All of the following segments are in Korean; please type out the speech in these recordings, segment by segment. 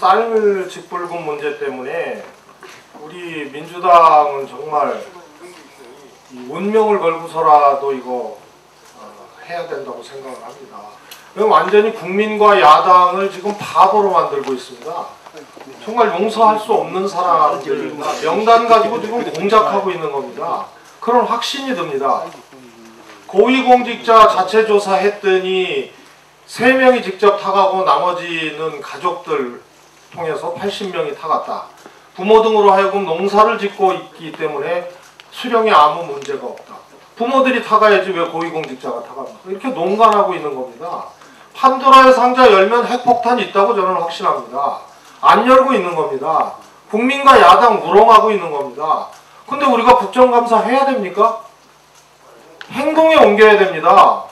쌀 직불금 문제 때문에 우리 민주당은 정말 이 운명을 걸고서라도 이거 어, 해야 된다고 생각을 합니다. 완전히 국민과 야당을 지금 바보로 만들고 있습니다. 정말 용서할 수 없는 사람들입니다. 명단 가지고 지금 공작하고 있는 겁니다. 그런 확신이 듭니다. 고위공직자 자체 조사했더니 세 명이 직접 타가고 나머지는 가족들 통해서 80명이 타갔다. 부모 등으로 하여금 농사를 짓고 있기 때문에 수령에 아무 문제가 없다. 부모들이 타가야지 왜 고위공직자가 타갑니까? 이렇게 농간하고 있는 겁니다. 판도라의 상자 열면 핵폭탄 있다고 저는 확신합니다. 안 열고 있는 겁니다. 국민과 야당 우롱하고 있는 겁니다. 근데 우리가 국정감사 해야 됩니까? 행동에 옮겨야 됩니다.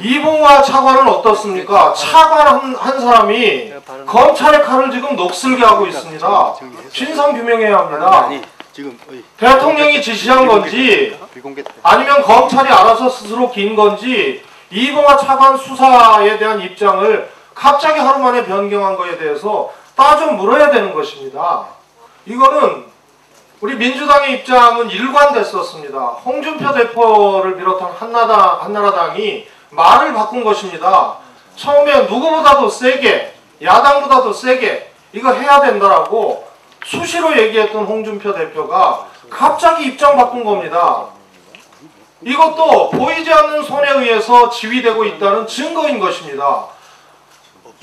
이봉화 차관은 어떻습니까? 차관 한, 한 사람이 검찰의 칼을 지금 녹슬게 하고 있습니다. 진상 규명해야 합니다. 대통령이 지시한 건지 아니면 검찰이 알아서 스스로 긴 건지 이봉화 차관 수사에 대한 입장을 갑자기 하루 만에 변경한 거에 대해서 따져 물어야 되는 것입니다. 이거는 우리 민주당의 입장은 일관됐었습니다. 홍준표 대표를 비롯한 한나라, 한나라당이 말을 바꾼 것입니다. 처음에 누구보다도 세게, 야당보다도 세게 이거 해야 된다라고 수시로 얘기했던 홍준표 대표가 갑자기 입장 바꾼 겁니다. 이것도 보이지 않는 손에 의해서 지휘되고 있다는 증거인 것입니다.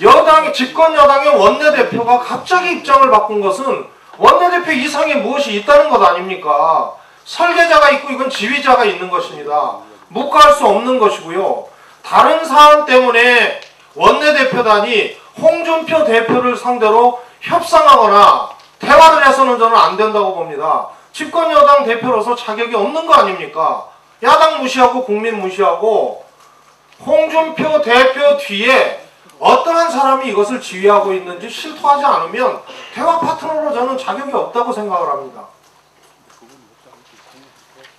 여당 집권 여당의 원내대표가 갑자기 입장을 바꾼 것은 원내대표 이상에 무엇이 있다는 것 아닙니까? 설계자가 있고 이건 지휘자가 있는 것입니다. 묵과할 수 없는 것이고요. 다른 사안 때문에 원내대표단이 홍준표 대표를 상대로 협상하거나 대화를 해서는 저는 안 된다고 봅니다. 집권 여당 대표로서 자격이 없는 거 아닙니까? 야당 무시하고 국민 무시하고 홍준표 대표 뒤에 어떠한 사람이 이것을 지휘하고 있는지 실토하지 않으면 대화 파트너로 저는 자격이 없다고 생각을 합니다.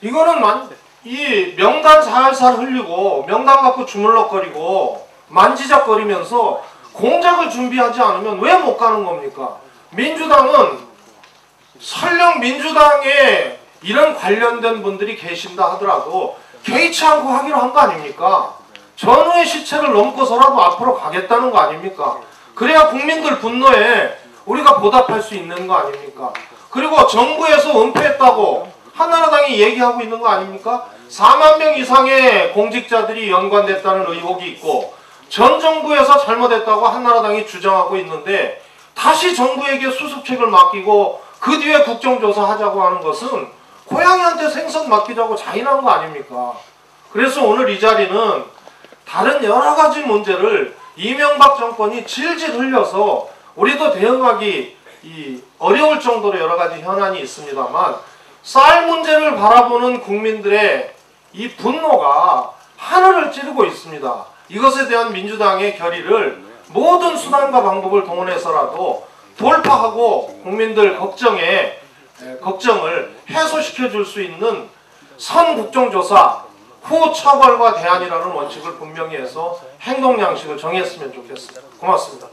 이거는 만, 이 명단 살살 흘리고 명단 갖고 주물럭거리고 만지작거리면서 공작을 준비하지 않으면 왜 못 가는 겁니까? 민주당은 설령 민주당에 이런 관련된 분들이 계신다 하더라도 개의치 않고 하기로 한 거 아닙니까? 전후의 시체를 넘고서라도 앞으로 가겠다는 거 아닙니까? 그래야 국민들 분노에 우리가 보답할 수 있는 거 아닙니까? 그리고 정부에서 은폐했다고 한나라당이 얘기하고 있는 거 아닙니까? 4만 명 이상의 공직자들이 연관됐다는 의혹이 있고 전 정부에서 잘못했다고 한나라당이 주장하고 있는데 다시 정부에게 수습책을 맡기고 그 뒤에 국정조사 하자고 하는 것은 고양이한테 생선 맡기자고 자인한 거 아닙니까? 그래서 오늘 이 자리는 다른 여러 가지 문제를 이명박 정권이 질질 흘려서 우리도 대응하기 이 어려울 정도로 여러 가지 현안이 있습니다만 쌀 문제를 바라보는 국민들의 이 분노가 하늘을 찌르고 있습니다. 이것에 대한 민주당의 결의를 모든 수단과 방법을 동원해서라도 돌파하고 국민들 걱정에 에, 걱정을 해소시켜 줄 수 있는 선 국정조사 후 처벌과 대안이라는 원칙을 분명히 해서 행동 양식을 정했으면 좋겠습니다. 고맙습니다.